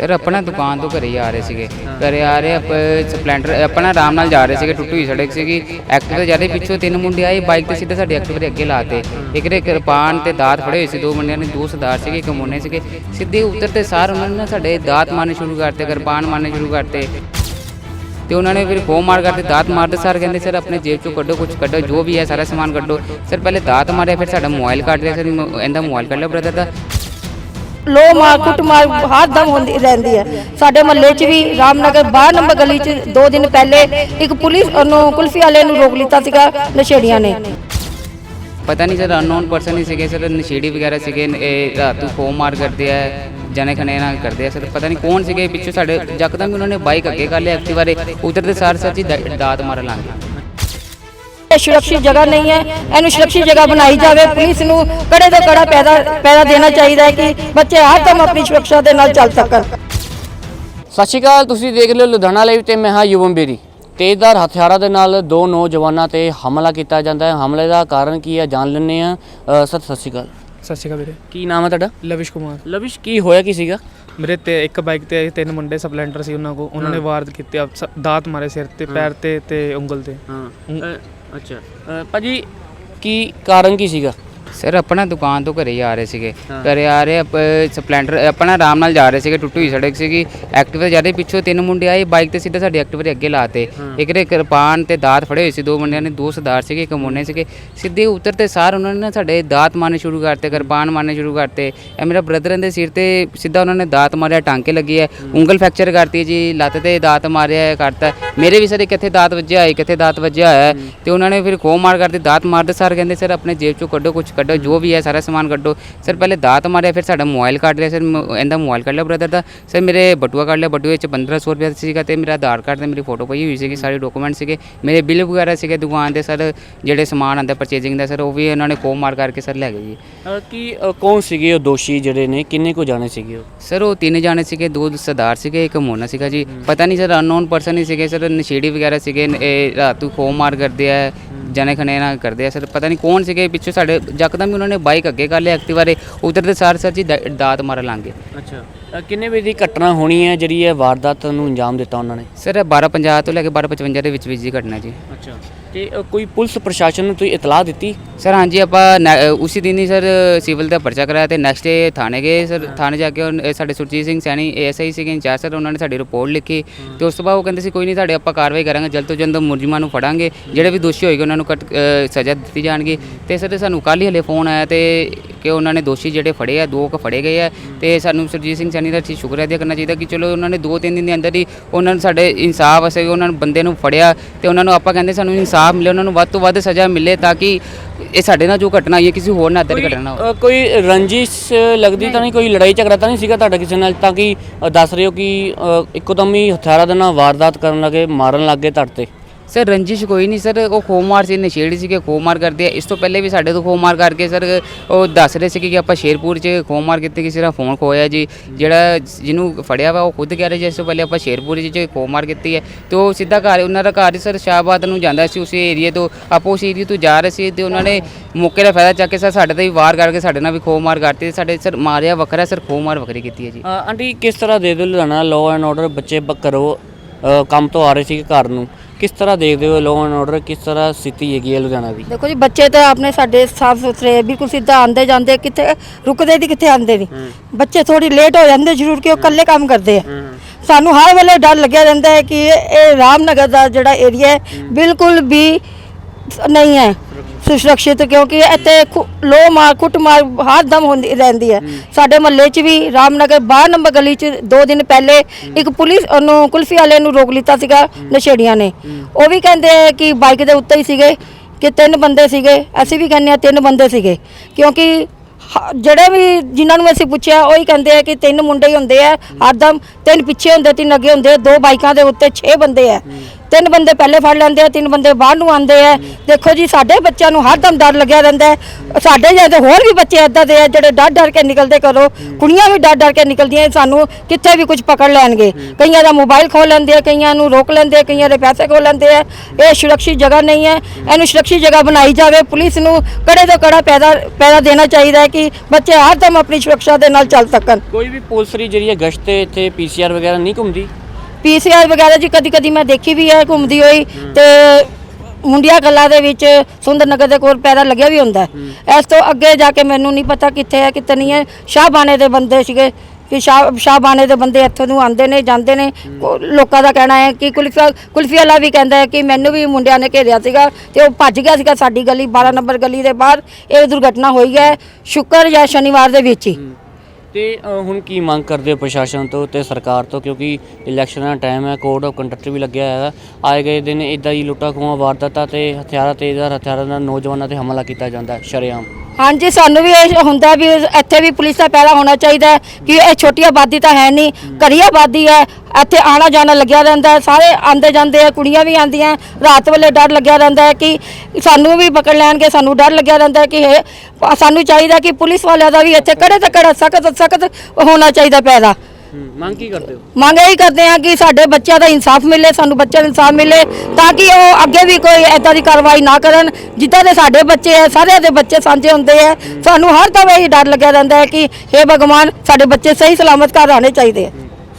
Sir ਆਪਣਾ ਦੁਕਾਨ ਤੋਂ ਘਰੇ ਹੀ ਆ ਰਹੇ ਸੀਗੇ। ਘਰੇ ਆ ਰਹੇ ਆਪ ਸਪਲੈਂਡਰ, ਆਪਣਾ ਆਰਾਮ ਨਾਲ ਜਾ ਰਹੇ ਸੀਗੇ, ਟੁੱਟੀ ਹੋਈ ਸੜਕ ਸੀਗੀ। ਐਕਟਿਵਾ ਜ਼ਿਆਦਾ ਪਿੱਛੋਂ ਤਿੰਨ ਮੁੰਡੇ ਆਏ, ਬਾਈਕ ਤੇ ਸਿੱਧਾ ਸਾਡੇ ਐਕਟਿਵਾ ਦੇ ਅੱਗੇ ਲਾਤੇ ਇੱਕ ਨੇ ਕਿਰਪਾਨ ਤੇ ਦਾਤ ਫੜੇ ਹੋਏ ਸੀ, ਦੋ ਮੁੰਡਿਆਂ ਨੇ ਦੋ ਸਰਦਾਰ ਸੀਗੇ, ਇੱਕ ਮੁੰਨੇ ਸੀਗੇ। ਸਿੱਧੇ ਉਤਰਤੇ ਸਾਰ ਉਹਨਾਂ ਨੇ ਨਾ ਸਾਡੇ ਦਾਤ ਮਾਰਨੇ ਸ਼ੁਰੂ ਕਰਤੇ ਕਿਰਪਾਨ ਮਾਰਨੇ ਸ਼ੁਰੂ ਕਰਤੇ। ਤੇ ਉਹਨਾਂ ਨੇ ਫਿਰ ਖੋ ਮਾਰ ਕਰਦੇ ਦਾਤ ਮਾਰਦੇ ਸਰ ਕਹਿੰਦੇ, ਸਰ, ਆਪਣੇ ਜੇਬ ਚੋਂ ਕੱਢੋ ਕੁਝ ਕੱਢੋ, ਜੋ ਵੀ ਹੈ ਸਾਰਾ ਸਮਾਨ ਕੱਢੋ। ਸਰ, ਪਹਿਲੇ ਦਾਤ ਮਾਰਿਆ, ਫਿਰ ਸਾਡਾ ਮੋਬਾਈਲ ਕੱਢ ਲਿਆ, ਸਰ, ਇਹਦਾ ਮੋਬਾਈਲ ਕੱਢ ਲਿਆ ਬ੍ਰਦਰ ਦਾ। ਲੋ ਮਾਰ ਕੁੱਟ ਮਾਰ ਹਰ ਦਮ ਹੁੰਦੀ ਰਹਿੰਦੀ ਹੈ। ਸਾਡੇ ਮਹੱਲੇ 'ਚ ਵੀ ਰਾਮਨਗਰ 12 ਨੰਬਰ ਗਲੀ 'ਚ ਦੋ ਦਿਨ ਪਹਿਲੇ ਇੱਕ ਪੁਲਿਸ ਉਹਨੂੰ ਕੁਲਫੀ ਵਾਲੇ ਨੂੰ ਰੋਕ ਲਿੱਤਾ ਸੀਗਾ ਨਸ਼ੇੜੀਆਂ ਨੇ। ਪਤਾ ਨਹੀਂ ਸਰ ਅਨਨੋਨ ਪਰਸਨ ਹੀ ਸੀਗੇ ਸਰ ਨਸ਼ੇੜੀ ਵਗੈਰਾ ਸੀਗੇ ਨ- ਇਹ ਰਾਤ ਨੂੰ ਫੋਨ ਮਾਰ ਕਰਦੇ ਆ ਜਨੇ ਖਣੇ ਨਾਲ ਕਰਦੇ ਆ ਸਰ ਪਤਾ ਨਹੀਂ ਕੌਣ ਸੀਗੇ ਪਿੱਛੋਂ ਸਾਡੇ ਯਕਦਮ ਹੀ ਉਹਨਾਂ ਨੇ ਬਾਈਕ ਅੱਗੇ ਕਰ ਲਿਆ ਐਕਟਿਵਾ ਦੇ ਉਤਰਦੇ ਸਾਰ ਦ- ਦਾਤ ਮਾਰਨ ਲੱਗ ਗਏ। ਸੁਰੱਖਿਅਤ ਜਗ੍ਹਾ ਨਹੀਂ ਹੈ। ਇਹਨੂੰ ਸੁਰੱਖਿਅਤ ਜਗ੍ਹਾ ਬਣਾਈ ਜਾਵੇ। ਪੁਲਿਸ ਨੂੰ ਕੜੇ ਤੋਂ ਕੜਾ ਪੈਦਾ ਪੈਦਾ ਦੇਣਾ ਚਾਹੀਦਾ ਹੈ ਕਿ ਬੱਚੇ ਹਰ ਦਮ ਆਪਣੀ ਸੁਰੱਖਿਆ ਦੇ ਨਾਲ ਚੱਲ ਸਕਣ। ਸਤਿ ਸ਼੍ਰੀ ਅਕਾਲ। ਤੁਸੀਂ ਦੇਖ ਰਹੇ ਹੋ ਲੁਧਿਆਣਾ ਲਾਈਵ ਤੇ ਮੈਂ ਹਾਂ ਯੁਵਮ ਬੇਰੀ ਤੇਜ਼ਧਾਰ ਹਥਿਆਰਾਂ ਦੇ ਨਾਲ ਦੋ ਨੌਜਵਾਨਾਂ ਤੇ ਹਮਲਾ ਕੀਤਾ ਜਾਂਦਾ ਹੈ। ਹਮਲੇ ਦਾ ਕਾਰਨ ਕੀ ਹੈ ਜਾਣ ਲੈਂਦੇ ਆ ਸਤਿ ਸ਼੍ਰੀ ਅਕਾਲ। ਸਤਿ ਸ਼੍ਰੀ ਅਕਾਲ ਵੀਰੇ। ਕੀ ਨਾਮ ਹੈ ਤੁਹਾਡਾ? ਲਵਿਸ਼ ਕੁਮਾਰ। ਲਵਿਸ਼ ਕੀ ਹੋਇਆ ਕੀ ਸੀਗਾ? ਮੇਰੇ ਤੇ ਇੱਕ ਬਾਈਕ ਤੇ ਤਿੰਨ ਮੁੰਡੇ ਸਪਲੈਂਡਰ ਸੀ ਉਹਨਾਂ ਕੋ ਉਹਨਾਂ ਨੇ ਵਾਰ ਕੀਤੇ ਆ, ਸ- ਦਾਤ ਮਾਰੇ ਸਿਰ ਤੇ ਪੈਰ ਤੇ ਤੇ ਉਂਗਲ ਤੇ। ਹਾਂ। ਅੱਛਾ। ਭਾਜੀ ਕੀ ਕਾਰਨ ਕੀ ਸੀਗਾ? ਸਰ ਆਪਣਾ ਦੁਕਾਨ ਤੋਂ ਘਰੇ ਹੀ ਆ ਰਹੇ ਸੀਗੇ। ਘਰੇ ਆ ਰਹੇ ਆਪਾਂ ਸਪਲੈਂਡਰ ਆਪਣਾ ਆਰਾਮ ਨਾਲ ਜਾ ਰਹੇ ਸੀਗੇ ਟੁੱਟੀ ਹੋਈ ਸੜਕ ਸੀਗੀ। ਐਕਟਿਵਾ ਜ਼ਿਆਦਾ ਪਿੱਛੋਂ ਤਿੰਨ ਮੁੰਡੇ ਆਏ ਬਾਈਕ ਤੇ ਸਿੱਧਾ ਸਾਡੇ ਐਕਟਿਵਾ ਦੇ ਅੱਗੇ ਲਾਤੇ ਇੱਕ ਨੇ ਕਿਰਪਾਨ ਤੇ ਦਾਤ ਫੜੇ ਹੋਏ ਸੀ ਦੋ ਮੁੰਡਿਆਂ ਨੇ ਦੋ ਸਰਦਾਰ ਸੀਗੇ ਇੱਕ ਮੁੰਨੇ ਸੀਗੇ। ਸਿੱਧੇ ਉਤਰਤੇ ਸਾਰ ਉਹਨਾਂ ਨੇ ਨਾ ਸਾਡੇ ਦਾਤ ਮਾਰਨੇ ਸ਼ੁਰੂ ਕਰਤੇ ਕਿਰਪਾਨ ਮਾਰਨੇ ਸ਼ੁਰੂ ਕਰਤੇ। ਇਹ ਮੇਰਾ ਬ੍ਰਦਰ ਦੇ ਸਿਰ ਤੇ ਸਿੱਧਾ ਉਹਨਾਂ ਨੇ ਦਾਤ ਮਾਰਿਆ ਟਾਂਕੇ ਲੱਗੀ ਹੈ। ਉਂਗਲ ਫ੍ਰੈਕਚਰ ਕਰਤੀ ਜੀ ਲੱਤ ਤੇ ਦਾਤ ਮਾਰਿਆ ਹੈ, ਕਰਤਾ। ਮੇਰੇ ਵੀ ਸਰ ਇੱਕ ਇੱਥੇ ਦਾਤ ਵੱਜਿਆ ਹੈ, ਇੱਕ ਇੱਥੇ ਦਾਤ ਵੱਜਿਆ ਹੋਇਆ ਹੈ। ਤੇ ਉਹਨਾਂ ਨੇ ਫਿਰ ਖੋ ਮਾਰ ਕਰਤੀ ਦਾਤ ਮਾਰਦੇ ਸਰ ਕਹਿੰਦੇ ਸਰ ਆਪਣੇ ਜੇਬ ਚੋਂ ਕੱਢੋ ਕੁਝ ਕੱਢੋ ਜੋ ਵੀ ਹੈ ਸਾਰਾ ਸਮਾਨ ਕੱਢੋ। ਸਰ ਪਹਿਲੇ ਦਾਤ ਮਾਰਿਆ ਫਿਰ ਸਾਡਾ ਮੋਬਾਈਲ ਕੱਢ ਲਿਆ ਸਰ ਇਹਦਾ ਮੋਬਾਈਲ ਕੱਢ ਲਿਆ ਬ੍ਰਦਰ ਦਾ। ਸਰ ਮੇਰੇ ਬਟੂਆ ਕੱਢ ਲਿਆ ਬਟੂਏ 'ਚ 1500 ਰੁਪਏ ਸੀਗਾ ਤੇ ਮੇਰਾ ਆਧਾਰ ਕਾਰਡ ਤੇ ਮੇਰੀ ਫੋਟੋ ਪਈ ਹੋਈ ਸੀਗੀ ਸਾਰੇ ਡਾਕੂਮੈਂਟ ਸੀਗੇ। ਮੇਰੇ ਬਿੱਲ ਵਗੈਰਾ ਸੀਗੇ ਦੁਕਾਨ ਦੇ ਸਰ ਜਿਹੜੇ ਸਮਾਨ ਆਂਦਾ ਪਰਚੇਜ਼ਿੰਗ ਦਾ ਸਰ ਉਹ ਵੀ ਉਹਨਾਂ ਨੇ ਖੋ ਮਾਰ ਕਰਕੇ ਸਰ ਲੈ ਗਏ ਜੀ। ਕੀ ਕੌਣ ਸੀਗੇ ਉਹ ਦੋਸ਼ੀ ਜਿਹੜੇ ਨੇ? ਕਿੰਨੇ ਕੋ ਜਾਣੇ ਸੀਗੇ ਉਹ? ਸਰ ਉਹ ਤਿੰਨ ਜਾਣੇ ਸੀਗੇ ਦੋ ਸਰਦਾਰ ਸੀਗੇ ਇੱਕ ਮੋਨਾ ਸੀਗਾ ਜੀ। ਪਤਾ ਨਹੀਂ ਸਰ ਅਨਨੋਨ ਪਰਸਨ ਹੀ ਸੀਗੇ ਸਰ ਨਸ਼ੇੜੀ ਵਗੈਰਾ ਸੀਗੇ ਇਹ ਰਾਤ ਨੂੰ ਖੋ ਮਾਰ ਕਰਦੇ ਆ ਜਨੇ ਖਣੇ ਨਾਲ ਕਰਦੇ ਆ ਸਰ ਪਤਾ ਨਹੀਂ ਕੌਣ ਸੀਗੇ ਪਿੱਛੋਂ ਸਾਡੇ ਯਕਦਮ ਹੀ ਉਹਨਾਂ ਨੇ ਬਾਈਕ ਅੱਗੇ ਕਰ ਲਿਆ ਐਕਟਿਵਾ ਦੇ ਉਤਰਦੇ ਸਾਰ ਸਰ ਜੀ ਦ- ਦਾਤ ਮਾਰਨ ਲੱਗ ਅੱਛਾ। ਕਿੰਨੇ ਵਜੇ ਦੀ ਘਟਨਾ ਹੋਣੀ ਹੈ ਜਿਹੜੀ ਇਹ ਵਾਰਦਾਤ ਨੂੰ ਅੰਜਾਮ ਦਿੱਤਾ ਉਹਨਾਂ ਨੇ? ਸਰ 1250 ਤੋਂ ਲੈ ਕੇ 1255 ਦੇ ਵਿੱਚ ਵਿੱਚ ਦੀ ਘਟਨਾ ਜੀ। ਅੱਛਾ। ਤੇ ਅ, ਕੋਈ ਪੁਲਿਸ ਪ੍ਰਸ਼ਾਸਨ ਨੂੰ ਤੁਸੀਂ ਇਤਲਾਹ ਦਿੱਤੀ? ਸਰ ਹਾਂਜੀ ਆਪਾਂ ਨੈ- ਉਸੇ ਦਿਨ ਹੀ ਸਰ ਸਿਵਲ ਦਾ ਪਰਚਾ ਕਰਾਇਆ ਤੇ ਨੈਕਸਟ ਡੇ ਥਾਣੇ ਗਏ ਸਰ। ਥਾਣੇ ਜਾ ਕੇ ਉਹ- ਇਹ ਸਾਡੇ ਸੁਰਜੀਤ ਸਿੰਘ ਸੈਣੀ ਏਐਸਆਈ ਸੀਗੇ ਇੰਚਾਰਜ ਸਰ ਉਹਨਾਂ ਨੇ ਸਾਡੀ ਰਿਪੋਰਟ ਲਿਖੀ। ਤੇ ਉਸ ਤੋਂ ਬਾਅਦ ਉਹ ਕਹਿੰਦੇ ਸੀ ਕੋਈ ਨਹੀਂ ਸਾਡੇ ਆਪਾਂ ਕਾਰਵਾਈ ਕਰਾਂਗੇ ਜਲਦ ਤੋਂ ਜਲਦ ਮੁਲਜ਼ਮਾਂ ਨੂੰ ਫੜਾਂਗੇ। ਜਿਹੜੇ ਵੀ ਦੋਸ਼ੀ ਹੋਏਗੇ ਉਹਨਾਂ ਨੂੰ ਕਟ- ਅ, ਸਜ਼ਾ ਦਿੱਤੀ ਜਾਣਗੀ। ਤੇ ਸਰ ਸਾਨੂੰ ਕੱਲ੍ਹ ਹੀ ਹਲੇ ਫੋਨ ਆਇਆ ਤੇ ਕਿ ਉਹਨਾਂ ਨੇ ਦੋਸ਼ੀ ਜਿਹੜੇ ਫੜੇ ਆ ਦੋ ਕੁ ਫੜੇ ਗਏ ਆ। ਤੇ ਸਾਨੂੰ ਸੁਰਜੀਤ ਸਿੰਘ ਸੈਣੀ ਦਾ ਅਸੀਂ ਸ਼ੁਕਰ ਅਦਾ ਕਰਨਾ ਚਾਹੀਦਾ ਕਿ ਚਲੋ ਉਹਨਾਂ ਨੇ ਦੋ ਤਿੰਨ ਦਿਨ ਦੇ ਅੰਦਰ ਹੀ ਉਹਨਾਂ ਨੂੰ ਸਾਡੇ ਇਨਸਾਫ ਅਸੀਂ ਉਹਨਾਂ ਨੂੰ ਬੰਦੇ ਨੂੰ ਫੜਿਆ। ਤੇ ਉਹਨਾਂ ਨੂੰ ਆਪਾਂ ਕਹਿੰਦੇ ਸਾਨੂੰ ਇਨਸਾਫ ਮਿਲੇ ਉਹਨਾਂ ਨੂੰ ਵੱਧ ਤੋਂ ਵੱਧ ਸਜ਼ਾ ਮਿਲੇ ਤਾਂ ਕਿ ਇਹ ਸਾਡੇ ਨਾਲ ਜੋ ਘਟਨਾ ਹੋਈ ਹੈ ਕਿਸੇ ਹੋਰ ਨਾਲ ਇੱਦਾਂ ਦੀ ਘਟਨਾ ਨਾ ਹੋਵੇ ਅ, ਕੋਈ ਰੰਜਿਸ਼ ਲੱਗਦੀ ਤਾਂ ਨਹੀਂ ਕੋਈ ਲੜਾਈ ਝਗੜਾ ਤਾਂ ਨਹੀਂ ਸੀਗਾ ਤੁਹਾਡਾ ਕਿਸੇ ਨਾਲ? ਤਾਂ ਕਿ ਅ, ਦੱਸ ਰਹੇ ਹੋ ਕਿ ਅ, ਇੱਕੋਦਮ ਹੀ ਹਥਿਆਰਾਂ ਦੇ ਨਾਲ ਵਾਰਦਾਤ ਕਰਨ ਲੱਗੇ ਮਾਰਨ ਲੱਗੇ ਤੁਹਾਡੇ ਤੇ? ਸਰ, ਰੰਜਿਸ਼ ਕੋਈ ਨਹੀਂ ਸਰ, ਉਹ ਖੋਮਾਰ ਸੀ ਨਸ਼ੇੜੀ ਸੀਗੇ ਖੋਮਾਰ ਕਰਦੇ ਆ। ਇਸ ਤੋਂ ਪਹਿਲੇ ਵੀ ਸਾਡੇ ਤੋਂ ਖੋਮਾਰ ਕਰਕੇ ਸਰ, ਉਹ ਦੱਸ ਰਹੇ ਸੀ ਕਿ ਆਪਾਂ ਸ਼ੇਰਪੁਰ 'ਚ ਖੋਮਾਰ ਕੀਤੇ, ਕਿਸੇ ਦਾ ਫੋਨ ਖੋਇਆ ਜੀ। ਜਿਹੜਾ ਜਿਹਨੂੰ ਫੜਿਆ ਵਾ, ਉਹ ਖੁਦ ਕਹਿ ਰਿਹਾ ਜੀ, ਇਸ ਤੋਂ ਪਹਿਲੇ ਆਪਾਂ ਸ਼ੇਰਪੁਰ 'ਚ ਖੋਮਾਰ ਕੀਤੀ ਹੈ। ਤੇ ਉਹ ਸਿੱਧਾ ਘਰ, ਉਹਨਾਂ ਦਾ ਘਰ ਹੀ ਸਰ, ਸ਼ਾਹਬਾਦ ਨੂੰ ਜਾਂਦਾ ਸੀ, ਉਸੇ ਏਰੀਏ ਤੋਂ। ਆਪੋ ਉਸ ਏਰੀਏ ਤੋਂ ਜਾ ਰਹੇ ਸੀ ਤੇ ਉਹਨਾਂ ਨੇ ਮੌਕੇ ਦਾ ਫਾਇਦਾ ਚੱਕ ਕੇ ਸਰ, ਸਾਡੇ ਤੇ ਵੀ ਵਾਰ ਕਰਕੇ ਸਾਡੇ ਨਾਲ ਵੀ ਖੋਮਾਰ ਕਰਤੀ ਸਾਡੇ ਸਰ, ਮਾਰਿਆ ਵੱਖਰਾ, ਸਰ ਖੋਮਾਰ ਵੱਖਰੀ ਕੀਤੀ ਹੈ ਜੀ। ਆਂਟੀ, ਕਿਸ ਤਰ੍ਹਾਂ ਦੇ ਦਿਓ ਲੁਧਿਆਣਾ, ਲਾਅ ਐਂਡ ਆਰਡਰ, ਬੱਚੇ ਬ- ਘਰੋਂ ਕੰਮ ਤੋਂ ਆ ਰਹੇ ਸੀ ਘਰ ਨੂੰ। ਕਿਸ ਤਰ੍ਹਾਂ ਦੇਖਦੇ ਹੋ ਲਾਅ ਐਂਡ ਆਰਡਰ ਕਿਸ ਤਰ੍ਹਾਂ ਸਥਿਤੀ ਹੈਗੀ ਹੈ ਲੁਧਿਆਣਾ ਦੀ? ਦੇਖੋ ਜੀ ਬੱਚੇ ਤਾਂ ਆਪਣੇ ਸਾਡੇ ਸਾਫ਼ ਸੁਥਰੇ ਬਿਲਕੁਲ ਸਿੱਧਾ ਆਂਦੇ ਜਾਂਦੇ ਕਿੱਥੇ ਰੁਕਦੇ ਦੀ ਕਿੱਥੇ ਆਂਦੇ ਨਹੀਂ ਬੱਚੇ ਥੋੜੀ ਲੇਟ ਹੋ ਜਾਂਦੇ ਜ਼ਰੂਰ ਕਿ ਉਹ ਇਕੱਲੇ ਕੰਮ ਕਰਦੇ ਆ। ਸਾਨੂੰ ਹਰ ਵੇਲੇ ਡਰ ਲੱਗਿਆ ਰਹਿੰਦਾ ਹੈ ਕਿ ਇਹ ਰਾਮਨਗਰ ਦਾ ਜਿਹੜਾ ਏਰੀਆ ਹੈ। ਬਿਲਕੁਲ ਵੀ ਨਹੀਂ ਹੈ। ਸੁਰੱਖਿਅਤ ਕਿਉਂਕਿ ਇੱਥੇ ਲੋ ਮਾਰ ਕੁੱਟ ਮਾਰ ਹਰ ਦਮ ਹੁੰਦੀ ਰਹਿੰਦੀ ਹੈ। ਸਾਡੇ ਮਹੱਲੇ 'ਚ ਵੀ ਰਾਮਨਗਰ 12 ਨੰਬਰ ਗਲੀ 'ਚ ਦੋ ਦਿਨ ਪਹਿਲੇ ਇੱਕ ਪੁਲਿਸ ਉਹਨੂੰ ਕੁਲਫੀ ਵਾਲੇ ਨੂੰ ਰੋਕ ਲਿੱਤਾ ਸੀਗਾ ਨਸ਼ੇੜੀਆਂ ਨੇ। ਉਹ ਵੀ ਕਹਿੰਦੇ ਆ ਕਿ ਬਾਈਕ ਦੇ ਉੱਤੇ ਹੀ ਸੀਗੇ ਕਿ ਤਿੰਨ ਬੰਦੇ ਸੀਗੇ। ਅਸੀਂ ਵੀ ਕਹਿੰਦੇ ਆ ਤਿੰਨ ਬੰਦੇ ਸੀਗੇ ਕਿਉਂਕਿ ਜਿਹੜੇ ਵੀ ਜਿਨ੍ਹਾਂ ਨੂੰ ਅਸੀਂ ਪੁੱਛਿਆ ਉਹ ਹੀ ਕਹਿੰਦੇ ਆ ਕਿ ਤਿੰਨ ਮੁੰਡੇ ਹੀ ਹੁੰਦੇ ਆ ਹਰਦਮ ਤਿੰਨ ਪਿੱਛੇ ਹੁੰਦੇ ਤਿੰਨ ਅੱਗੇ ਹੁੰਦੇ ਦੋ ਬਾਈਕਾਂ ਦੇ ਉੱਤੇ 6 ਬੰਦੇ ਆ। ਤਿੰਨ ਬੰਦੇ ਪਹਿਲੇ ਫੜ ਲੈਂਦੇ ਆ, ਤਿੰਨ ਬੰਦੇ ਬਾਹਰ ਨੂੰ ਆਉਂਦੇ ਆ। ਦੇਖੋ ਜੀ, ਸਾਡੇ ਬੱਚਿਆਂ ਨੂੰ ਹਰ ਦਮ ਡਰ ਲੱਗਿਆ ਰਹਿੰਦਾ ਹੈ। ਸਾਡੇ ਜਿਹੇ ਹੋਰ ਵੀ ਬੱਚੇ ਏਦਾਂ ਦੇ ਆ ਜਿਹੜੇ ਡਰ ਡਰ ਕੇ ਨਿਕਲਦੇ ਕਰੋ ਕੁੜੀਆਂ ਵੀ ਡਰ ਡਰ ਕੇ ਨਿਕਲਦੀਆਂ ਸਾਨੂੰ, ਕਿੱਥੇ ਵੀ ਕੁਝ ਪਕੜ ਲੈਣਗੇ। ਕਈਆਂ ਦਾ ਮੋਬਾਈਲ ਖੋਹ ਲੈਂਦੇ ਆ, ਕਈਆਂ ਨੂੰ ਰੋਕ ਲੈਂਦੇ ਆ, ਕਈਆਂ ਦੇ ਪੈਸੇ ਖੋ ਲੈਂਦੇ ਆ। ਇਹ ਸੁਰੱਖਿਅਤ ਜਗ੍ਹਾ ਨਹੀਂ ਹੈ। ਇਹਨੂੰ ਸੁਰੱਖਿਅਤ ਜਗ੍ਹਾ ਬਣਾਈ ਜਾਵੇ। ਪੁਲਿਸ ਨੂੰ ਕੜੇ ਤੋਂ ਕੜਾ ਪੈਦਾ ਪੈਦਾ ਦੇਣਾ ਚਾਹੀਦਾ ਹੈ ਕਿ ਬੱਚੇ ਹਰ ਦਮ ਆਪਣੀ ਸੁਰੱਖਿਆ ਦੇ ਨਾਲ ਚੱਲ ਸਕਣ। ਕੋਈ ਵੀ ਪੁਲਿਸ ਦੀ ਜਿਹੜੀ ਹੈ ਗਸ਼ਤ ਤੇ ਇੱਥੇ ਪੀਸੀਆਰ ਵਗੈਰਾ ਨਹੀਂ ਘੁੰਮਦੀ? ਪੀਸੀਆਰ ਵਗੈਰਾ ਜੀ ਕਦੀ ਕਦੀ ਮੈਂ ਦੇਖੀ ਵੀ ਹੈ ਘੁੰਮਦੀ ਹੋਈ ਤੇ ਮੁੰਡਿਆ ਗੱਲਾਂ ਦੇ ਵਿੱਚ ਸੁੰਦਰ ਨਗਰ ਦੇ ਕੋਲ ਪੈਰਾ ਲੱਗਿਆ ਵੀ ਹੁੰਦਾ ਹੈ। ਇਸ ਤੋਂ ਅੱਗੇ ਜਾ ਕੇ ਮੈਨੂੰ ਨਹੀਂ ਪਤਾ ਕਿੱਥੇ ਹੈ ਕਿੱਥੇ ਨਹੀਂ ਹੈ। ਸ਼ਾਹਬਾਨੇ ਦੇ ਬੰਦੇ ਸੀਗੇ ਕਿ ਸ਼ਾਹ ਸ਼ਾਹਬਾਨੇ ਦੇ ਬੰਦੇ ਇੱਥੋਂ ਨੂੰ ਆਉਂਦੇ ਨੇ ਜਾਂਦੇ ਨੇ। ਕੋ- ਲੋਕਾਂ ਦਾ ਕਹਿਣਾ ਹੈ ਕਿ ਕੁਲਫੀਆ ਕੁਲਫੀ ਵਾਲਾ ਵੀ ਕਹਿੰਦਾ ਹੈ ਕਿ ਮੈਨੂੰ ਵੀ ਮੁੰਡਿਆਂ ਨੇ ਘੇਰਿਆ ਸੀਗਾ ਤੇ ਉਹ ਭੱਜ ਗਿਆ ਸੀਗਾ ਸਾਡੀ ਗਲੀ 12 ਨੰਬਰ ਗਲੀ ਦੇ ਬਾਹਰ। ਇਹ ਦੁਰਘਟਨਾ ਹੋਈ ਹੈ ਸ਼ੁੱਕਰ ਜਾਂ ਸ਼ਨੀਵਾਰ ਦੇ ਵਿੱਚ ਹੀ। ਤੇ ਅ, ਹੁਣ ਕੀ ਮੰਗ ਕਰਦੇ ਹੋ ਪ੍ਰਸ਼ਾਸਨ ਤੋਂ ਤੇ ਸਰਕਾਰ ਤੋਂ? ਕਿਉਂਕਿ ਇਲੈਕਸ਼ਨ ਦਾ ਟਾਈਮ ਹੈ ਕੋਡ ਆਫ ਕੰਡਕਟ ਵੀ ਲੱਗਿਆ ਹੋਇਆ ਹੈਗਾ ਆਏ ਗਏ ਦਿਨ ਇਦਾਂ ਹੀ ਲੁੱਟਾਂ ਖੋਹਾਂ ਵਾਰਦਾਤਾਂ ਤੇ ਹਥਿਆਰਾਂ ਤੇਜ਼ਧਾਰ ਹਥਿਆਰਾਂ ਨਾਲ ਨੌਜਵਾਨਾਂ ਤੇ ਹਮਲਾ ਕੀਤਾ ਜਾਂਦਾ ਹੈ। ਸ਼ਰੇਆਮ। ਹਾਂਜੀ, ਸਾਨੂੰ ਵੀ ਇਹ ਹੁੰਦਾ ਵੀ ਇੱਥੇ ਵੀ ਪੁਲਿਸ ਦਾ ਪਹਿਰਾ ਹੋਣਾ ਚਾਹੀਦਾ ਹੈ ਕਿ ਇਹ ਛੋਟੀ ਆਬਾਦੀ ਤਾਂ ਹੈ ਨਹੀਂ, ਘਰੀ ਆਬਾਦੀ ਹੈ, ਇੱਥੇ ਆਣਾ ਜਾਣਾ ਲੱਗਿਆ ਰਹਿੰਦਾ ਹੈ, ਸਾਰੇ ਆਂਦੇ ਜਾਂਦੇ ਆ, ਕੁੜੀਆਂ ਵੀ ਆਂਦੀਆਂ ਰਾਤ ਵੇਲੇ ਡਰ ਲੱਗਿਆ ਰਹਿੰਦਾ ਹੈ ਕਿ ਸਾਨੂੰ ਵੀ ਪਕੜ ਲੈਣਗੇ, ਸਾਨੂੰ ਡਰ ਲੱਗਿਆ ਰਹਿੰਦਾ ਹੈ ਕਿ ਇਹ, ਸਾਨੂੰ ਚਾਹੀਦਾ ਕਿ ਪੁਲਿਸ ਵਾਲਿਆਂ ਦਾ ਵੀ ਇੱਥੇ ਕੜੇ ਤੇ ਕੜਾ ਸਖਤ ਸਖਤ ਹੋਣਾ ਚਾਹੀਦਾ ਪੈਦਾ ਮੰਗ ਕੀ ਕਰਦੇ ਹੋ? ਮੰਗ ਇਹੀ ਕਰਦੇ ਆ ਕਿ ਸਾਡੇ ਬੱਚਿਆਂ ਦਾ ਇਨਸਾਫ ਮਿਲੇ ਸਾਨੂੰ ਬੱਚਿਆਂ ਨੂੰ ਇਨਸਾਫ ਮਿਲੇ ਤਾਂ ਕਿ ਉਹ ਅੱਗੇ ਵੀ ਕੋਈ ਐਦਾਂ ਦੀ ਕਾਰਵਾਈ ਨਾ ਕਰਨ ਜਿੱਦਾਂ ਦੇ ਸਾਡੇ ਬੱਚੇ ਐ ਸਾਰਿਆਂ ਦੇ ਬੱਚੇ ਸਾਂਝੇ ਹੁੰਦੇ ਐ ਸਾਨੂੰ ਹਰ ਦਮ ਇਹ ਡਰ ਲੱਗਿਆ ਰਹਿੰਦਾ ਹੈ ਕਿ हे ਭਗਵਾਨ ਸਾਡੇ ਬੱਚੇ ਸਹੀ ਸਲਾਮਤ ਘਰ ਆਣੇ ਚਾਹੀਦੇ ਆ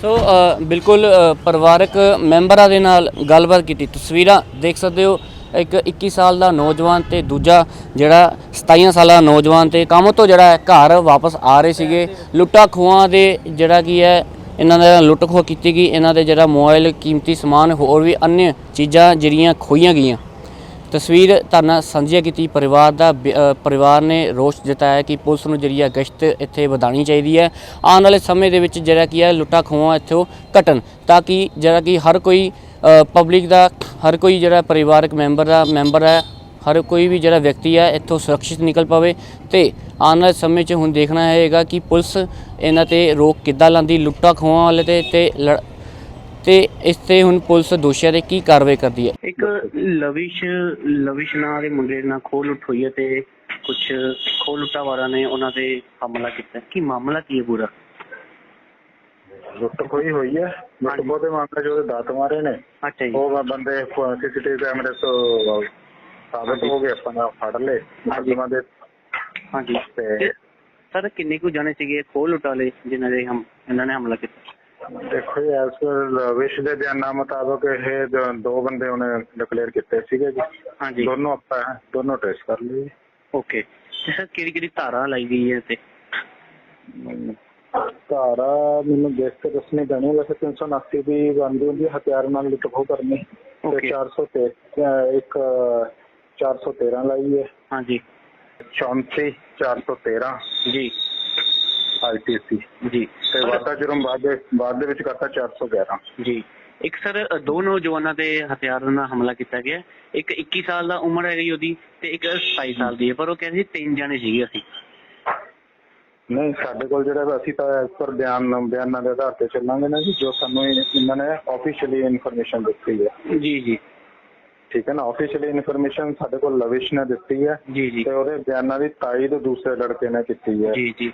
ਸੋ ਬਿਲਕੁਲ ਪਰਿਵਾਰਕ ਮੈਂਬਰਾਂ ਦੇ ਨਾਲ ਗੱਲਬਾਤ ਕੀਤੀ ਤਸਵੀਰਾਂ ਦੇਖ ਸਕਦੇ ਹੋ। ਇੱਕ 21 ਸਾਲ ਦਾ ਨੌਜਵਾਨ ਤੇ ਦੂਜਾ ਜਿਹੜਾ 27 ਸਾਲਾਂ ਦਾ ਨੌਜਵਾਨ ਤੇ ਕੰਮ ਤੋਂ ਜਿਹੜਾ ਘਰ ਵਾਪਸ ਆ ਰਹੇ ਸੀਗੇ। ਲੁੱਟਾ ਖੋਹਾਂ ਦੇ ਜਿਹੜਾ ਕੀ ਹੈ, ਇਹਨਾਂ ਦਾ ਲੁੱਟ ਖੋਹ ਕੀਤੀ ਗਈ। ਇਹਨਾਂ ਦੇ ਜਿਹੜਾ ਮੋਬਾਈਲ, ਕੀਮਤੀ ਸਮਾਨ ਹੋਰ ਵੀ ਅਨਿਆ ਚੀਜ਼ਾਂ ਜਿਹੜੀਆਂ ਖੋਈਆਂ ਗਈਆਂ। ਤਸਵੀਰ ਤੁਹਾਨੂੰ ਸਾਂਝੀ ਕੀਤੀ। ਪਰਿਵਾਰ ਦਾ ਬ- ਪਰਿਵਾਰ ਨੇ ਰੋਸ਼ ਜਤਾਇਆ ਕਿ ਪੁਲਿਸ ਨੂੰ ਜਿਹੜੀ ਹੈ ਗਸ਼ਤ ਇੱਥੇ ਵਧਾਉਣੀ ਚਾਹੀਦੀ ਹੈ। ਆਉਣ ਵਾਲੇ ਸਮੇਂ ਦੇ ਵਿੱਚ ਜਿਹੜਾ ਕੀ ਹੈ, ਲੁੱਟਾ ਖੋਹਾਂ ਇੱਥੋਂ ਘਟਣ ਤਾਂ ਕਿ ਜਿਹੜਾ ਕਿ ਹਰ ਕੋਈ ਪਬਲਿਕ ਦਾ, ਹਰ ਕੋਈ ਜਿਹੜਾ ਪਰਿਵਾਰਕ ਮੈਂਬਰ ਦਾ ਮੈਂਬਰ ਹੈ, ਹਰ ਕੋਈ ਵੀ ਜਿਹੜਾ ਵਿਅਕਤੀ ਹੈ, ਇੱਥੋਂ ਸੁਰੱਖਿਅਤ ਨਿਕਲ ਪਵੇ। ਤੇ ਆਉਣ ਵਾਲੇ ਸਮੇਂ 'ਚ ਹੁਣ ਦੇਖਣਾ ਹੈਗਾ ਕਿ ਪੁਲਿਸ ਇਹਨਾਂ ਤੇ ਰੋਕ ਕਿੱਦਾਂ ਲਾਂਦੀ, ਲੁੱਟਾਂ ਖੋਹਾਂ ਵਾਲੇ ਤੇ ਤੇ ਲੜ- ਤੇ ਇਸ ਤੇ ਹੁਣ ਪੁਲਿਸ ਦੋਸ਼ੀਆਂ ਤੇ ਕੀ ਕਾਰਵਾਈ ਕਰਦੀ ਹੈ? ਇੱਕ ਲਵਿਸ਼ ਲਵਿਸ਼ ਨਾਂ ਦੇ ਮੁੰਡੇ ਨਾਲ ਖੋਹ ਲੁੱਟ ਹੋਈ ਹੈ ਤੇ ਕੁਝ ਖੋਹ ਲੁੱਟਾਂ ਵਾਲਿਆਂ ਨੇ ਉਹਨਾਂ ਤੇ ਹਮਲਾ ਕੀਤਾ। ਕੀ ਮਾਮਲਾ ਕੀ ਹੈ ਪੂਰਾ? ਲੁੱਟ ਖੋਈ ਹੋਈ ਹੈ। ਲੁੱਟ ਦੇ ਮਾਮਲੇ ਉਹਦੇ ਦਾਤ ਮਾਰੇ ਨੇ। ਅੱਛਾ ਜੀ। ਉਹ ਬੰਦੇ ਸੀਸੀਟੀਵੀ ਕੈਮਰੇ ਤੋਂ ਸਾਬਤ ਹੋ ਗਏ ਆਪਾਂ ਫੜ ਲਏ। ਮੁਕੱਦਮਾ ਦੇ ਹਾਂਜੀ। ਤੇ ਸਰ ਕਿੰਨੇ ਕੁ ਜਾਣੇ ਸੀਗੇ ਖੋਹ ਲੁੱਟ ਵਾਲੇ ਜਿਨ੍ਹਾਂ ਦੇ ਹਮ ਇਹਨਾਂ ਨੇ ਹਮਲਾ ਕੀਤਾ? ਦੇਖੋ ਜੀ ਐਸ ਪਰ ਵਿਸ਼ ਦੇ ਬਿਆਨਾਂ ਮੁਤਾਬਕ ਇਹ ਜੋ ਦੋ ਬੰਦੇ ਉਹਨੇ ਡਿਕਲੇਅਰ ਕੀਤੇ ਸੀਗੇ ਜੀ। ਹਾਂਜੀ। ਦੋਨੋਂ ਆਪਾਂ ਦੋਨੋਂ ਟੈਸਟ ਕਰ ਲਏ ਜੀ। ਓਕੇ ਸਰ ਕਿਹੜੀ ਕਿਹੜੀ ਧਾਰਾ ਲਾਈ ਗਈ ਹੈ ਤੇ ਧਾਰਾ ਮੈਨੂੰ ਦੇਖ ਕੇ ਦੱਸਣੀ ਪੈਣੀ। ਵੈਸੇ 379 ਦੀ ਬਣਦੀ ਹੁੰਦੀ ਹੈ ਹਥਿਆਰ ਨਾਲ ਲੁੱਟ ਖੋਹ ਕਰਨੀ। ਤੇ Okay. 413 ਇੱਕ 413 ਲਾਈ ਹੈ। ਹਾਂਜੀ। 34 413 ਜੀ। ਆਈਟੀਸੀ ਜੀ। ਤੇ ਵਾਟਾ ਜੁਰਮ ਬਾਅਦ ਦੇ ਬਾਅਦ ਦੇ ਵਿੱਚ ਕਰਤਾ 411 ਜੀ। ਇੱਕ ਸਰ ਦੋ ਨੌਜਵਾਨਾਂ ਤੇ ਹਥਿਆਰਾਂ ਨਾਲ ਹਮਲਾ ਕੀਤਾ ਗਿਆ। ਇੱਕ 21 ਸਾਲ ਦਾ ਉਮਰ ਹੈਗੀ ਉਹਦੀ ਤੇ ਇੱਕ 27 ਸਾਲ ਦੀ ਹੈ। ਪਰ ਉਹ ਕਹਿੰਦੇ ਤਿੰਨ ਜਾਣੇ ਸੀਗੇ ਅਸੀਂ। ਨਹੀਂ ਸਾਡੇ ਕੋਲ ਜਿਹੜਾ ਅਸੀਂ ਤਾਂ ਇਸ ਪਰ ਬਿਆਨ ਬਿਆਨਾਂ ਦੇ ਆਧਾਰ ਤੇ ਚੱਲਾਂਗੇ ਨਾ ਜੀ ਜੋ ਸਾਨੂੰ ਇਹ- ਇਹਨਾਂ ਨੇ ਆਫੀਸ਼ੀਅਲੀ ਇਨਫੋਰਮੇਸ਼ਨ ਦਿੱਤੀ ਹੈ। ਜੀ ਜੀ। ਠੀਕ ਹੈ ਨਾ? ਆਫੀਸ਼ੀਅਲੀ ਇਨਫੋਰਮੇਸ਼ਨ ਸਾਡੇ ਕੋਲ ਲਵਿਸ਼ ਨੇ ਦਿੱਤੀ ਹੈ ਜੀ ਜੀ। ਤੇ ਉਹਦੇ ਬਿਆਨਾਂ ਦੀ ਤਾਈਦ ਦੂਸਰੇ ਲੜਕੇ ਨੇ ਕੀਤੀ ਹੈ। ਜੀ ਜੀ।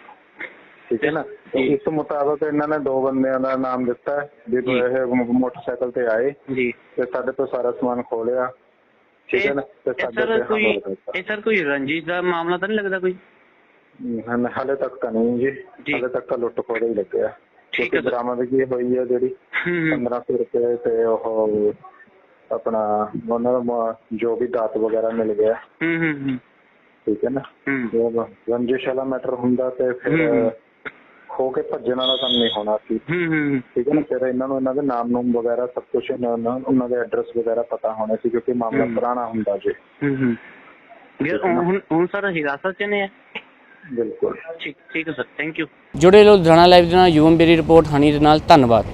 ਠੀਕ ਹੈ ਨਾ? ਤੇ ਜੀ। ਇਸ ਮੁਤਾਬਕ ਇਹਨਾਂ ਨੇ ਦੋ ਬੰਦਿਆਂ ਦਾ ਨਾਮ ਦਿੱਤਾ ਹੈ ਜੀ। ਇਹ ਮੋ- ਮੋਟਰਸਾਈਕਲ ਤੇ ਆਏ ਜੀ। ਤੇ ਸਾਡੇ ਤੋਂ ਸਾਰਾ ਸਮਾਨ ਖੋਲਿਆ ਠੀਕ ਹੈ ਨਾ? ਤੇ ਇਹ ਸਾਡੇ ਸਰ ਤੇ ਕੋਈ ਹਮਲਾ ਕੀਤਾ। ਇਹ ਸਰ ਕੋਈ ਰੰਜਿਸ਼ ਦਾ ਮਾਮਲਾ ਤਾਂ ਨਹੀਂ ਲੱਗਦਾ ਕੋਈ? ਹਨ ਹਾਲੇ ਤੱਕ ਤਾਂ ਨਹੀਂ ਜੀ। ਹਾਲੇ ਤੱਕ ਤਾਂ ਲੁੱਟ ਖੋਹ ਹੀ ਲੱਗਿਆ। ਠੀਕ ਹੈ। ਬਰਾਮਦਗੀ ਹੋਈ ਹੈ ਜਿਹੜੀ ਹੂੰ ਹੂੰ 1500 ਰੁਪਏ ਤੇ ਉਹ ਆਪਣਾ ਉਹਨਾਂ ਦਾ ਜੋ ਵੀ ਦਾਤ ਵਗੈਰਾ ਮਿਲ ਗਿਆ। ਹੂੰ ਹੂੰ ਹੂੰ ਠੀਕ ਹੈ ਨਾ? ਉਹ ਰੰਜਿਸ਼ ਵਾਲਾ ਮੈਟਰ ਹੁੰਦਾ ਤੇ ਫਿਰ। ਖੋ ਕੇ ਭੱਜਣ ਵਾਲਾ ਕੰਮ ਨਹੀਂ ਹੋਣਾ ਸੀ। ਠੀਕ ਹੈ ਨਾ? ਫਿਰ ਇਹਨਾਂ ਨੂੰ ਇਹਨਾਂ ਦੇ ਨਾਮ ਨੂਮ ਵਗੈਰਾ ਸਭ ਕੁਝ ਉਹਨਾਂ ਦੇ ਐਡਰੈਸ ਵਗੈਰਾ ਪਤਾ ਹੋਣਾ ਸੀ ਕਿਉਂਕਿ ਮਾਮਲਾ। ਪੁਰਾਣਾ ਹੁੰਦਾ ਜੀ। ਹੂੰ ਹੂੰ ਹੁਣ ਹੁਣ ਸਰ ਹਿਰਾਸਤ ਚ ਨੇ? ਬਿਲਕੁਲ। ਠੀਕ ਠੀਕ ਹੈ ਸਰ ਥੈਂਕ ਯੂ ਜੁੜੇ ਲੋ ਲੁਧਿਆਣਾ ਲਾਈਵ ਦੇ ਨਾਲ ਯੂਐਮ ਬੇਰੀ ਰਿਪੋਰਟ ਹਨੀ ਦੇ ਨਾਲ ਧੰਨਵਾਦ।